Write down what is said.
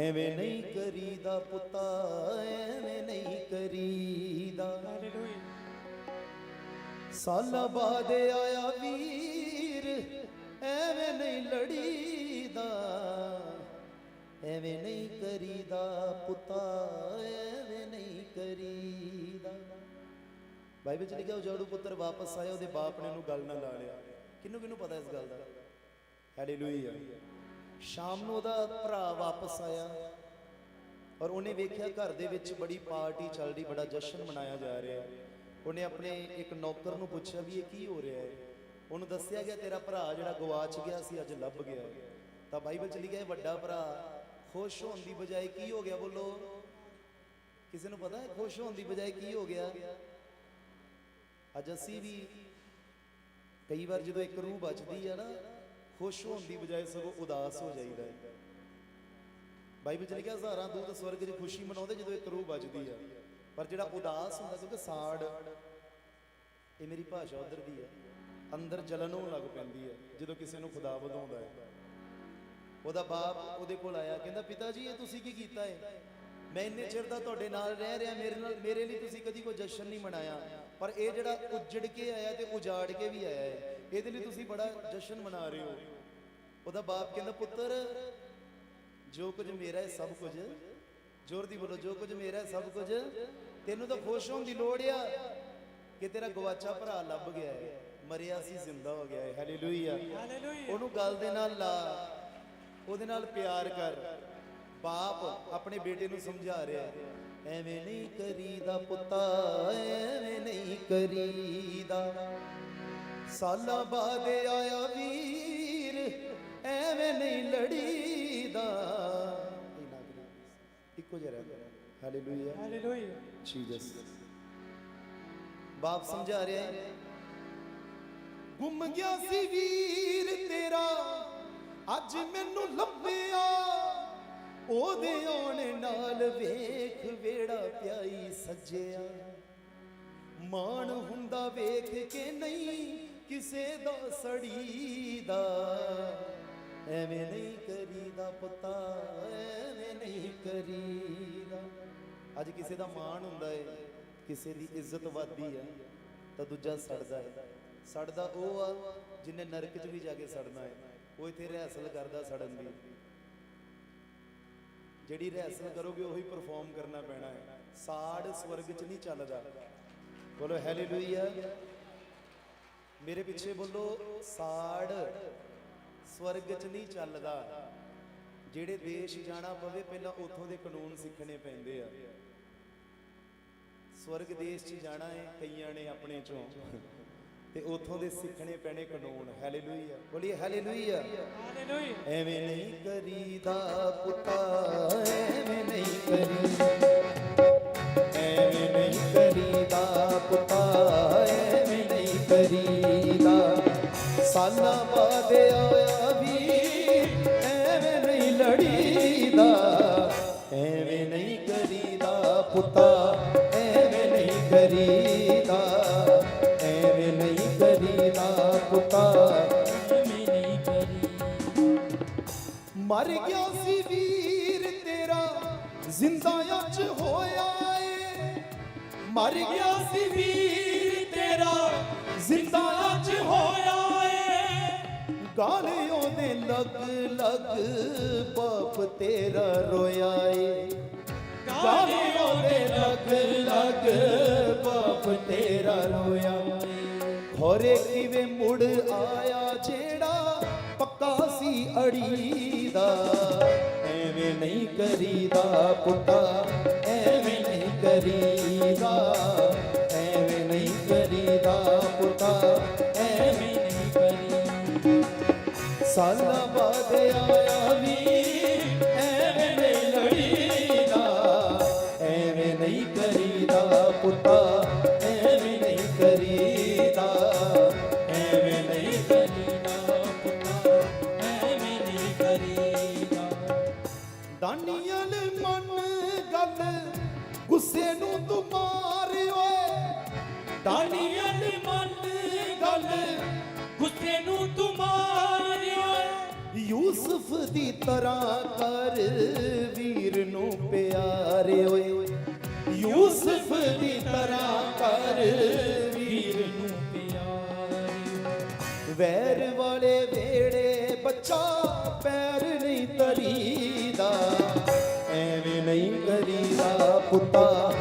ਐਵੇਂ ਨਹੀਂ ਕਰੀਦਾ ਪੁੱਤਾ, ਐਵੇਂ ਨਹੀਂ ਕਰੀਦਾ। ਹਾਲੇਲੂਇਆ ਸਾਲਾਂ ਬਾਅਦ ਆਇਆ ਵੀਰ, ਐਵੇਂ ਨਹੀਂ ਲੜੀਦਾ। ਐਵੇਂ ਨਹੀਂ ਕਰੀਦਾ ਪੁੱਤਾ, ਐਵੇਂ ਨਹੀਂ ਕਰੀਦਾ। ਬਾਈਬਲ ਚ ਲਿਖਿਆ, ਉਹ ਪੁੱਤਰ ਵਾਪਸ ਆਇਆ, ਉਹਦੇ ਬਾਪ ਨੇ ਉਹਨੂੰ ਗੱਲ ਨਾ ਲਾ ਲਿਆ ਕਿਹਨੂੰ ਕਿਹਨੂੰ ਪਤਾ ਇਸ ਗੱਲ ਦਾ? ਹਾਲੇਲੂਇਆ ਸ਼ਾਮ ਨੂੰ ਉਹਦਾ ਭਰਾ ਵਾਪਸ ਆਇਆ ਔਰ ਉਹਨੇ ਵੇਖਿਆ ਘਰ ਦੇ ਵਿੱਚ ਬੜੀ ਪਾਰਟੀ ਚੱਲ ਰਹੀ, ਬੜਾ ਜਸ਼ਨ ਮਨਾਇਆ ਜਾ ਰਿਹਾ ਉਹਨੇ ਆਪਣੇ ਇੱਕ ਨੌਕਰ ਨੂੰ ਪੁੱਛਿਆ ਵੀ ਇਹ ਕੀ ਹੋ ਰਿਹਾ ਹੈ? ਉਹਨੂੰ ਦੱਸਿਆ ਗਿਆ, ਤੇਰਾ ਭਰਾ ਜਿਹੜਾ ਗਵਾਚ ਗਿਆ ਸੀ, ਅੱਜ ਲੱਭ ਗਿਆ ਤਾਂ ਬਾਈਬਲ ਚ ਲਿਖਿਆ ਵੱਡਾ ਭਰਾ, ਖੁਸ਼ ਹੋਣ ਦੀ ਬਜਾਏ ਕੀ ਹੋ ਗਿਆ ਬੋਲੋ? ਕਿਸੇ ਨੂੰ ਪਤਾ ਹੈ, ਖੁਸ਼ ਹੋਣ ਦੀ ਬਜਾਏ ਕੀ ਹੋ ਗਿਆ? ਅੱਜ ਅਸੀਂ ਵੀ ਕਈ ਵਾਰ ਜਦੋਂ ਇੱਕ ਰੂਹ ਬਚਦੀ ਆ ਨਾ ਖੁਸ਼ ਹੋਣ ਦੀ ਬਜਾਏ ਸਗੋਂ ਉਦਾਸ ਹੋ ਜਾਈਦਾ ਹੈ। ਬਾਈਬਲ ਚ ਲਿਖਿਆ, ਹਜ਼ਾਰਾਂ ਦੂਤ ਸਵਰਗ 'ਚ ਖੁਸ਼ੀ ਮਨਾਉਂਦੇ ਜਦੋਂ ਇੱਕ ਰੂਹ ਵੱਜਦੀ ਆ। ਪਰ ਜਿਹੜਾ ਉਦਾਸ ਹੁੰਦਾ, ਕਿਉਂਕਿ ਸਾੜ, ਇਹ ਮੇਰੀ ਭਾਸ਼ਾ ਉਧਰ ਦੀ ਹੈ ਅੰਦਰ ਜਲਨ ਹੋਣ ਲੱਗ ਪੈਂਦੀ ਹੈ ਜਦੋਂ ਕਿਸੇ ਨੂੰ ਖੁਦਾ ਵਧਾਉਂਦਾ ਹੈ। ਉਹਦਾ ਬਾਪ ਉਹਦੇ ਕੋਲ ਆਇਆ, ਕਹਿੰਦਾ, ਪਿਤਾ ਜੀ, ਇਹ ਤੁਸੀਂ ਕੀ ਕੀਤਾ ਹੈ ਮੈਂ ਇੰਨੇ ਚਿਰ ਦਾ ਤੁਹਾਡੇ ਨਾਲ ਰਹਿ ਰਿਹਾ, ਮੇਰੇ ਨਾਲ, ਮੇਰੇ ਲਈ ਤੁਸੀਂ ਕਦੀ ਕੋਈ ਜਸ਼ਨ ਨਹੀਂ ਮਨਾਇਆ। ਪਰ ਇਹ ਜਿਹੜਾ ਉੱਜੜ ਕੇ ਆਇਆ ਤੇ ਉਜਾੜ ਕੇ ਵੀ ਆਇਆ ਹੈ ਇਹਦੇ ਲਈ ਤੁਸੀਂ ਬੜਾ ਜਸ਼ਨ ਮਨਾ ਰਹੇ ਹੋ। ਉਹਦਾ ਬਾਪ ਕਹਿੰਦਾ ਪੁੱਤਰ ਜੋ ਕੁਝ ਮੇਰਾ ਹੈ ਸਭ ਕੁਝ। ਜ਼ੋਰ ਦੀ ਬੋਲੋ ਜੋ ਕੁਝ ਮੇਰਾ ਹੈ ਸਭ ਕੁਝ। ਤੈਨੂੰ ਤਾਂ ਖੁਸ਼ ਹੋਣ ਦੀ ਲੋੜ ਆ ਕਿ ਤੇਰਾ ਗਵਾਚਾ ਭਰਾ ਲੱਭ ਗਿਆ ਹੈ। ਮਰਿਆ ਸੀ ਜ਼ਿੰਦਾ ਹੋ ਗਿਆ ਹੈ। ਹਾਲੇਲੂਇਆ ਉਹਨੂੰ ਗੱਲ ਦੇ ਨਾਲ ਲਾ ਉਹਦੇ ਨਾਲ ਪਿਆਰ ਕਰ। ਬਾਪ ਆਪਣੇ ਬੇਟੇ ਨੂੰ ਸਮਝਾ ਰਿਹਾ ਹੈ, ਐਵੇਂ ਨਹੀਂ ਕਰੀਦਾ ਪੁੱਤਾ ਐਵੇਂ ਨਹੀਂ ਕਰੀਦਾ। ਸਾਲਾਂ ਬਾਅਦ ਆਇਆ ਵੀਰ ਐਵੇਂ ਨਹੀਂ ਲੜੀਦਾ। ਇੱਕੋ ਜਿਹਾ ਰਹਿ ਹਾਲੇਲੂਇਆ ਹਾਲੇਲੂਇਆ ਜੀਸਸ ਬਾਪ ਸਮਝਾ ਰਿਹਾ ਹੈ। ਗੁੰਮ ਗਿਆ ਸੀ ਵੀਰ ਤੇਰਾ ਅੱਜ ਮੈਨੂੰ ਲੱਭਿਆ। ਉਹਦੇ ਆਉਣ ਨਾਲ ਵੇਖ ਵੇੜਾ ਪਿਆਈ ਸੱਜਿਆ। ਮਾਣ ਹੁੰਦਾ ਵੇਖ ਕੇ ਨਹੀਂ ਕਿਸੇ ਦਾ ਸੜੀਦਾ। ਐਵੇਂ ਨਹੀਂ ਕਰੀਦਾ ਪਤਾ, ਐਵੇਂ ਨਹੀਂ ਕਰੀਦਾ। ਅੱਜ ਕਿਸੇ ਦਾ ਮਾਣ ਹੁੰਦਾ ਹੈ ਕਿਸੇ ਦੀ ਇੱਜ਼ਤ ਵੱਧਦੀ ਹੈ ਤਾਂ ਦੂਜਾ ਸੜਦਾ ਹੈ ਸੜਦਾ ਉਹ ਆ ਜਿਹਨੇ ਨਰਕ 'ਚ ਵੀ ਜਾ ਕੇ ਸੜਨਾ ਹੈ ਉਹ ਇੱਥੇ ਰਿਹਸਲ ਕਰਦਾ ਸੜਨ ਦੀ। ਜਿਹੜੀ ਰਿਹਸਲ ਕਰੋਗੇ ਉਹੀ ਪਰਫਾਰਮ ਕਰਨਾ ਪੈਣਾ ਹੈ। ਸਾੜ ਸਵਰਗ 'ਚ ਨਹੀਂ ਚੱਲਦਾ। ਬੋਲੋ ਹੈਲੇਲੂਇਆ ਮੇਰੇ ਪਿੱਛੇ ਬੋਲੋ, ਸਾੜ ਸਵਰਗ 'ਚ ਨਹੀਂ ਚੱਲਦਾ। ਜਿਹੜੇ ਦੇਸ਼ ਜਾਣਾ ਪਵੇ, ਪਹਿਲਾਂ ਉੱਥੋਂ ਦੇ ਕਾਨੂੰਨ ਸਿੱਖਣੇ ਪੈਂਦੇ ਆ। ਸਵਰਗ ਦੇਸ਼ 'ਚ ਜਾਣਾ ਹੈ, ਕਈਆਂ ਨੇ ਆਪਣੇ ਚੋਂ। ਤੇ ਉੱਥੋਂ ਦੇ ਸਿੱਖਣੇ ਪੈਣੇ ਕਾਨੂੰਨ। ਹੈਲੇਲੂਇਆ ਬੋਲੀਏ ਹੈਲੇਲੂਇਆ ਹਾਲੇਲੂਇਆ ਐਵੇਂ ਨਹੀਂ ਕਰੀਦਾ ਪੁੱਤਾ ਐਵੇਂ ਨਹੀਂ ਕਰੀਦਾ। ਐਵੇਂ ਨਹੀਂ ਕਰੀਦਾ ਪੁੱਤਾ ਐਵੇਂ ਨਹੀਂ ਕਰੀਦਾ। ਸਾਲਾਂ ਬਾਅਦ ਆਇਆ ਵੀ ਐਵੇਂ ਨਹੀਂ ਲੜੀਦਾ। ਐਵੇਂ ਨਹੀਂ ਕਰੀਦਾ ਪੁੱਤਾ। ਪੁੱਤਾ ਕਰੀ ਮਰ ਗਿਆ ਸੀ ਵੀਰ ਤੇਰਾ ਜ਼ਿੰਦਾ ਅੱਜ ਹੋਇਆ ਏ। ਮਰ ਗਿਆ ਸੀ ਵੀਰ ਤੇਰਾ ਜ਼ਿੰਦਾ ਅੱਜ ਹੋਇਆ ਏ। ਗਾਲੇ ਉਹਦੇ ਲੱਗ ਲੱਗ ਪਾਪ ਤੇਰਾ ਰੋਇਆ ਏ। ਗਾਲੇ ਉਹਦੇ ਲੱਗ ਲੱਗ ਪਾਪ ਤੇਰਾ ਰੋਇਆ। ਹੋਰੇ ਕਿਵੇਂ ਮੁੜ ਆਇਆ ਜਿਹੜਾ ਪੱਕਾ ਸੀ ਅੜੀ ਦਾ ਐਵੇਂ ਨਹੀਂ ਕਰੀਦਾ ਪੁੱਤਾ ਐਵੇਂ ਨਹੀਂ ਕਰੀਦਾ। ਐਵੇਂ ਨਹੀਂ ਕਰੀਦਾ ਪੁੱਤਾ ਐਵੇਂ ਨਹੀਂ ਕਰੀ ਸਾਲਾਂ ਬਾਅਦ ਆਇਆ ਵੀ ਐਵੇਂ ਨਹੀਂ ਕਰੀਦਾ ਪੁੱਤਾ ਐਵੇਂ ਨਹੀਂ ਕਰੀਦਾ। ਗੁੱਸੇ ਨੂੰ ਤੂੰ ਮਾਰ ਓਏ। ਦਾਨੀਅਲ ਮਨ ਗੱਲ ਗੁੱਸੇ ਨੂੰ ਤੂੰ ਮਾਰਿਆ ਯੂਸਫ ਦੀ ਤਰ੍ਹਾਂ ਕਰ ਵੀਰ ਨੂੰ ਪਿਆਰੇ ਓਏ। ਯੂਸਫ ਦੀ ਤਰ੍ਹਾਂ ਕਰ ਵੀਰ ਨੂੰ ਪਿਆਰ। ਵੈਰ ਵਾਲੇ ਵੇੜੇ ਬੱਚਾ ਪੈਰ ਨਹੀਂ ਤਰੀਦਾ ਐਵੇਂ ਨਹੀਂ ਕਰੀਦਾ ਪੁੱਤਾ।